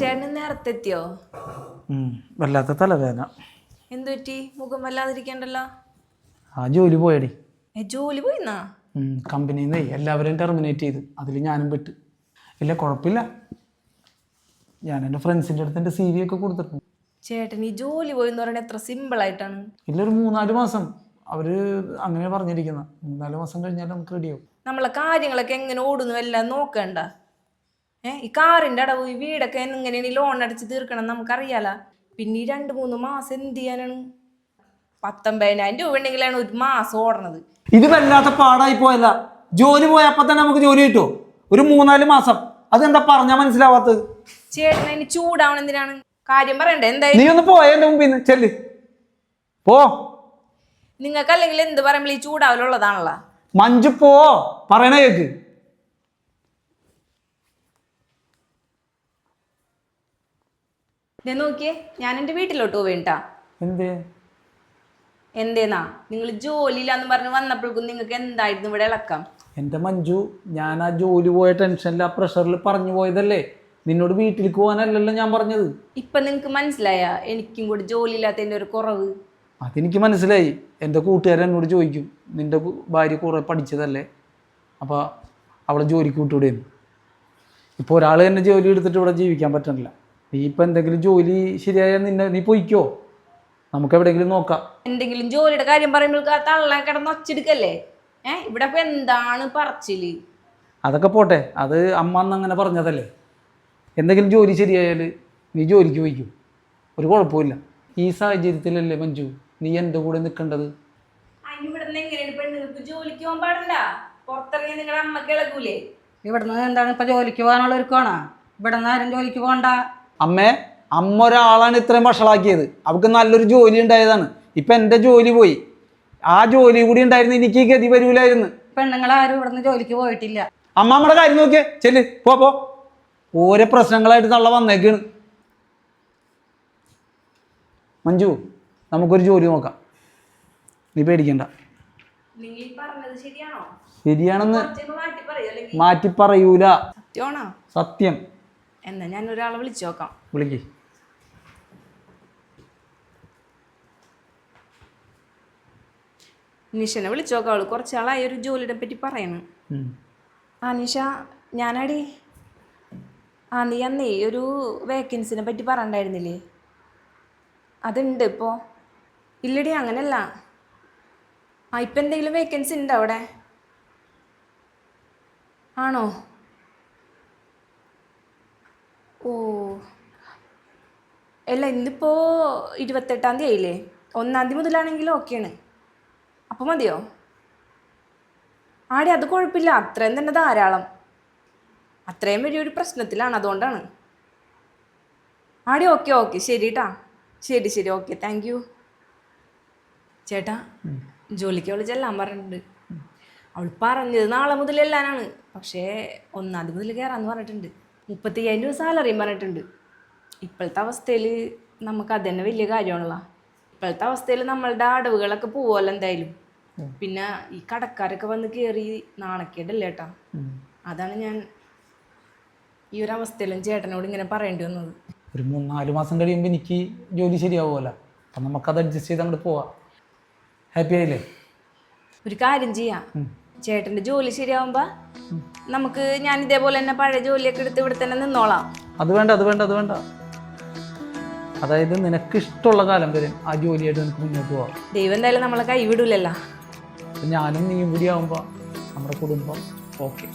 ചേട്ടന് നേരത്തെ എത്തിയോ വല്ലാത്ത തലവേദന. എന്തുപറ്റി? മുഖം വല്ലാതിരിക്കണ്ടല്ലോ? ആ ജോലി പോയടി. ജോലി പോയിന്നാ? കമ്പനിയിൽ നിന്ന് എല്ലാവരെയും ടെർമിനേറ്റ് ചെയ്ത്. അതിൽ ഞാനും പെട്ട്. ഇല്ല കുഴപ്പമില്ല. ഞാൻ എന്റെ ഫ്രണ്ട്സിന്റെ അടുത്ത് എന്റെ സി വി ഒക്കെ കൊടുത്തിട്ടുണ്ട്. ചേട്ടൻ ഈ ജോലി പോയി എന്ന് പറയുന്നത് എത്ര സിമ്പിൾ ആയിട്ടാണ്. ഇല്ല ഒരു മൂന്നാൽ മാസം. അവർ അങ്ങനെ പറഞ്ഞിരിക്കുന്ന. മൂന്നാൽ മാസം കഴിഞ്ഞാൽ നമുക്ക് റെഡിയാവും നമ്മളെ കാര്യങ്ങളൊക്കെ എങ്ങനെ ഓടുന്നു എല്ലാം നോക്കണ്ട. ഏ ഈ കാറിന്റെ അടവ് ഈ വീടൊക്കെ എങ്ങനെയാണ് ഈ ലോൺ അടച്ച് തീർക്കണം എന്ന് നമുക്കറിയാലോ. പിന്നെ ഈ രണ്ട് മൂന്ന് മാസം എന്ത് ചെയ്യാനാണ്? പത്തൊമ്പതിനായിരം രൂപ ഉണ്ടെങ്കിലാണ് ഒരു മാസം ഓടണത്. ഇത് വല്ലാത്ത പാടായി പോയല്ല. ജോലി പോയപ്പോൾ തന്നെ നമുക്ക് ജോലി കിട്ടുമോ ഒരു മൂന്നാൽ മാസം. അതെന്താ പറഞ്ഞാ മനസ്സിലാവാത്തത്? ചേട്ടൻ അതിന് ചൂടാവണം എന്തിനാണ്? കാര്യം പറയണ്ടേ എന്തായാലും നീ ഒന്ന് പോയ എന്റെ മുമ്പിൽ നിന്ന് ചെല്ല്. പോ. നിങ്ങൾക്ക് അല്ലെങ്കിൽ എന്ത് പറയുമ്പോൾ ഈ ചൂടാവലുള്ളതാണല്ലോ. മഞ്ജു പോ. പറയണ കേക്ക്. ഞാൻ നോക്കിയേ ഞാൻ എന്റെ വീട്ടിലോട്ട് പോവേണ്ടാ. എന്തേ? എന്തേന്നാ? നിങ്ങൾ ജോലിയില്ലാന്ന് പറഞ്ഞ് വന്നപ്പോഴേക്കും നിങ്ങൾക്ക് എന്തായിരുന്നു ഇവിടെ ഇളക്കാം? എന്റെ മഞ്ജു ഞാൻ ആ ജോലി പോയ ടെൻഷനിൽ ആ പ്രഷറിൽ പറഞ്ഞു പോയതല്ലേ? നിന്നോട് വീട്ടിലേക്ക് പോകാനല്ലല്ലോ ഞാൻ പറഞ്ഞത്. ഇപ്പൊ നിങ്ങൾക്ക് മനസ്സിലായ എനിക്കും കൂടി ജോലി ഇല്ലാത്തതിന്റെ ഒരു കുറവ്? അതെനിക്ക് മനസ്സിലായി. എന്റെ കൂട്ടുകാരൻ എന്നോട് ചോദിക്കും നിന്റെ ഭാര്യ കുറേ പഠിച്ചതല്ലേ? അപ്പോൾ അവളെ ജോലിക്ക് വിട്ടുവിടുന്നു ഇപ്പോൾ ഒരാൾ തന്നെ ജോലി എടുത്തിട്ട് ഇവിടെ ജീവിക്കാൻ പറ്റണില്ല. നീ ഇപ്പം എന്തെങ്കിലും ജോലി ശരിയായാൽ നിന്നെ നീ പോയിക്കോ. നമുക്ക് എവിടെങ്കിലും നോക്കാം. എന്തെങ്കിലും ജോലിയുടെ കാര്യം പറയുമ്പോൾ തള്ള കിടന്ന് ഒച്ചെടുക്കല്ലേ? ഏ ഇവിടെ ഇപ്പൊ എന്താണ് പറച്ചിൽ? അതൊക്കെ പോട്ടെ അത് അമ്മ അന്ന് അങ്ങനെ പറഞ്ഞതല്ലേ. എന്തെങ്കിലും ജോലി ശരിയായാൽ നീ ജോലിക്ക് പോയിക്കും. ഒരു കുഴപ്പമില്ല. ഈ സാഹചര്യത്തിലല്ലേ മഞ്ജു നീ എന്റെ കൂടെ നിൽക്കേണ്ടത്? അതിന് ഇവിടെ നിന്ന് എങ്ങനെയാണ് പെണ്ണുങ്ങൾക്ക് ജോലിക്ക് പോകാൻ പാടില്ല? പുറത്തിറങ്ങി നിങ്ങളുടെ അമ്മയ്ക്ക് ഇളകൂലേ? ഇവിടുന്ന് എന്താണ് ഇപ്പൊ ജോലിക്ക് പോകാനുള്ള ഒരുക്കമാണോ ഇവിടുന്ന് ആരും ജോലിക്ക് പോകണ്ട. അമ്മേ അമ്മ ഒരാളാണ് ഇത്രയും വഷളാക്കിയത്. അവൾക്ക് നല്ലൊരു ജോലി ഉണ്ടായതാണ്. ഇപ്പം എന്റെ ജോലി പോയി. ആ ജോലി കൂടി ഉണ്ടായിരുന്നു എനിക്ക് ഗതി വരൂലായിരുന്നു. പെണ്ണുങ്ങളാരും ഇവിടുന്ന് ജോലിക്ക് പോയിട്ടില്ല. അമ്മ നമ്മുടെ കാര്യം നോക്കിയേ. ചെല്ല് പോ പോ. ഓരോ പ്രശ്നങ്ങളായിട്ട് നല്ല വന്നേക്കാണ്. മഞ്ജു നമുക്കൊരു ജോലി നോക്കാം. നീ പേടിക്കണ്ട. നിങ്ങൾ പറഞ്ഞത് ശരിയാണോ? ശരിയാണെന്ന് മാറ്റി പറയോ മാറ്റി പറയൂല. സത്യം. എന്നാ ഞാൻ ഒരാളെ വിളിച്ചു നോക്കാം. വിളിക്ക്. നിഷനെ വിളിച്ചു നോക്കാം അവൾ. കുറച്ചാളായി ഒരു ജോലിയുടെ പറ്റി പറയണ്. ഉം. ആ നിഷ ഞാനാടി. ആ നീ അന്നേ ഒരു വേക്കൻസിനെ പറ്റി പറയണ്ടായിരുന്നില്ലേ? അതുണ്ട് ഇപ്പോൾ ഇല്ലടി അങ്ങനല്ല. ആ ഇപ്പം എന്തെങ്കിലും വേക്കൻസി ഉണ്ടോ അവിടെ? ആണോ? അല്ല ഇന്നിപ്പോൾ ഇരുപത്തെട്ടാം തീയതി ആയില്ലേ ഒന്നാം തീയതി മുതലാണെങ്കിൽ ഓക്കെയാണ് അപ്പോൾ മതിയോ? ആടി അത് കുഴപ്പമില്ല. അത്രയും തന്നെ ധാരാളം. അത്രയും വലിയൊരു പ്രശ്നത്തിലാണ് അതുകൊണ്ടാണ്. ആടി ഓക്കെ ഓക്കെ. ശരി കേട്ടാ ശരി ശരി. ഓക്കെ താങ്ക് യു ചേട്ടാ ജോലിക്ക് അവൾ ചെല്ലാൻ പറഞ്ഞിട്ടുണ്ട്. അവൾ പറഞ്ഞത് നാളെ മുതൽ എല്ലാനാണ് പക്ഷേ ഒന്നാം തീയതി മുതൽ കയറാന്ന് പറഞ്ഞിട്ടുണ്ട്. മുപ്പത്തി അയ്യായിരം രൂപ സാലറിയും പറഞ്ഞിട്ടുണ്ട്. ഇപ്പോഴത്തെ അവസ്ഥയിൽ നമുക്ക് അത് തന്നെ വലിയ കാര്യമാണല്ലോ. ഇപ്പോഴത്തെ അവസ്ഥയിൽ നമ്മളുടെ അടവുകളൊക്കെ പോവുമല്ലോ എന്തായാലും. പിന്നെ ഈ കടക്കാരൊക്കെ വന്ന് കയറി നാണക്കേടല്ലേ ഏട്ടാ? അതാണ് ഞാൻ ഈ ഒരു അവസ്ഥയിലും ചേട്ടനോട് ഇങ്ങനെ പറയേണ്ടി വന്നത്. ഒരു മൂന്നാൽ മാസം കഴിയുമ്പോൾ എനിക്ക് ജോലി ശരിയാവുമല്ലോ. അപ്പം നമുക്കത് അഡ്ജസ്റ്റ് ചെയ്ത് അങ്ങോട്ട് പോവാം. ഹാപ്പി ആയില്ലേ? ഒരു കാര്യം ചെയ്യാം. ചേട്ടന്റെ ജോലി ശരിയാവുമ്പോൾ നമുക്ക് ഞാൻ ഇതേപോലെ തന്നെ പഴയ ജോലിയൊക്കെ എടുത്ത് ഇവിടെ തന്നെ നിന്നോളാം. അത് വേണ്ട അത് വേണ്ട അത് വേണ്ട. അതായത് നിനക്ക് ഇഷ്ടമുള്ള കാലം വരെ ആ ജോലിയായിട്ട് നിനക്ക് മുന്നോട്ട് പോവാം. ദൈവം എന്തായാലും നമ്മളെ കൈവിടൂലല്ലോ. ഞാനും നീയും കൂടി ആകുമ്പോൾ നമ്മുടെ കുടുംബം ഓക്കെ.